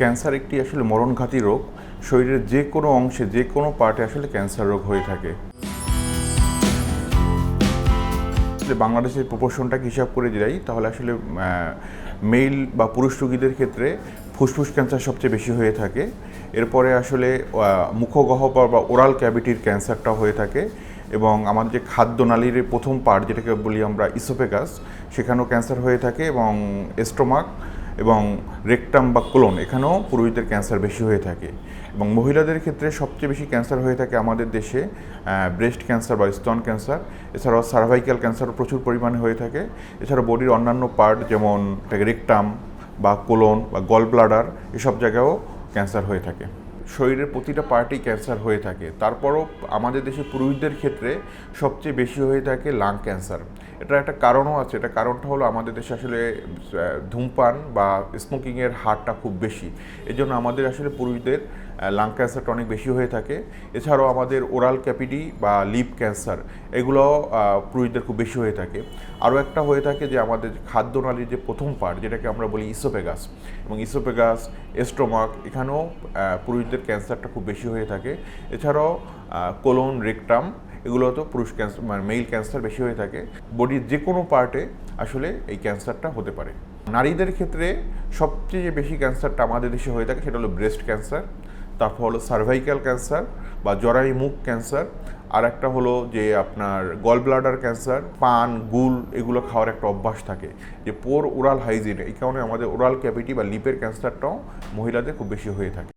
Cancer একটি আসলে মরণঘাতী রোগ। শরীরের যে কোনো অংশে, যে কোনো পার্টে আসলে ক্যান্সার রোগ হয়ে থাকে। বাংলাদেশের প্রপোর্শনটাকে হিসাব করে যাই তাহলে আসলে মেল বা পুরুষ রোগীদের ক্ষেত্রে ফুসফুস ক্যান্সার সবচেয়ে বেশি হয়ে থাকে। এরপরে আসলে মুখগহ্বর বা ওরাল ক্যাভিটির ক্যান্সারটা হয়ে থাকে এবং আমাদের যে খাদ্যনালীর প্রথম পার্ট, যেটাকে বলি আমরা ইসোপেগাস সেখানেও ক্যান্সার হয়ে থাকে এবং স্টোমাক এবং রেকটাম বা কোলন, এখানেও পুরুষদের ক্যান্সার বেশি হয়ে থাকে। এবং মহিলাদের ক্ষেত্রে সবচেয়ে বেশি ক্যান্সার হয়ে থাকে আমাদের দেশে ব্রেস্ট ক্যান্সার বা স্তন ক্যান্সার। এছাড়াও সার্ভাইকাল ক্যান্সারও প্রচুর পরিমাণে হয়ে থাকে। এছাড়াও বডির অন্যান্য পার্ট যেমন রেকটাম বা কোলন বা গল ব্লাডার এসব জায়গায়ও ক্যান্সার হয়ে থাকে। শরীরের প্রতিটা পার্টেই ক্যান্সার হয়ে থাকে। তারপরও আমাদের দেশে পুরুষদের ক্ষেত্রে সবচেয়ে বেশি হয়ে থাকে লাং ক্যান্সার। এটা একটা কারণও আছে। এটা কারণটা হলো আমাদের দেশে আসলে ধূমপান বা স্মোকিংয়ের হারটা খুব বেশি। এই জন্য আমাদের আসলে পুরুষদের লাং ক্যান্সারটা অনেক বেশি হয়ে থাকে। এছাড়াও আমাদের ওরাল ক্যাপিটি বা লিপ ক্যান্সার এগুলো পুরুষদের খুব বেশি হয়ে থাকে। আরও একটা হয়ে থাকে যে আমাদের খাদ্যনালীর যে প্রথম পার্ট যেটাকে আমরা বলি ইসোপেগাস এবং ইসোপেগাস এস্টোমাক এখানেও আহ, পুরুষদের ক্যান্সারটা খুব বেশি হয়ে থাকে। এছাড়াও কোলন, রেকটাম, এগুলো তো পুরুষ ক্যান্সার মানে মেইল ক্যান্সার বেশি হয়ে থাকে। বডির যে কোনো পার্টে আসলে এই ক্যান্সারটা হতে পারে। নারীদের ক্ষেত্রে সবচেয়ে বেশি ক্যান্সারটা আমাদের দেশে হয়ে থাকে সেটা হলো ব্রেস্ট ক্যান্সার, তারপর হলো সার্ভাইকাল ক্যান্সার বা জরায়ু মুখ ক্যান্সার আর একটা হলো যে আপনার গল ব্লাডার ক্যান্সার, পান, গুল এগুলো খাওয়ার একটা অভ্যাস থাকে যে পোর ওরাল হাইজিন এই কারণে আমাদের ওরাল ক্যাভিটি বা লিপের ক্যান্সারটাও মহিলাদের খুব বেশি হয়ে থাকে।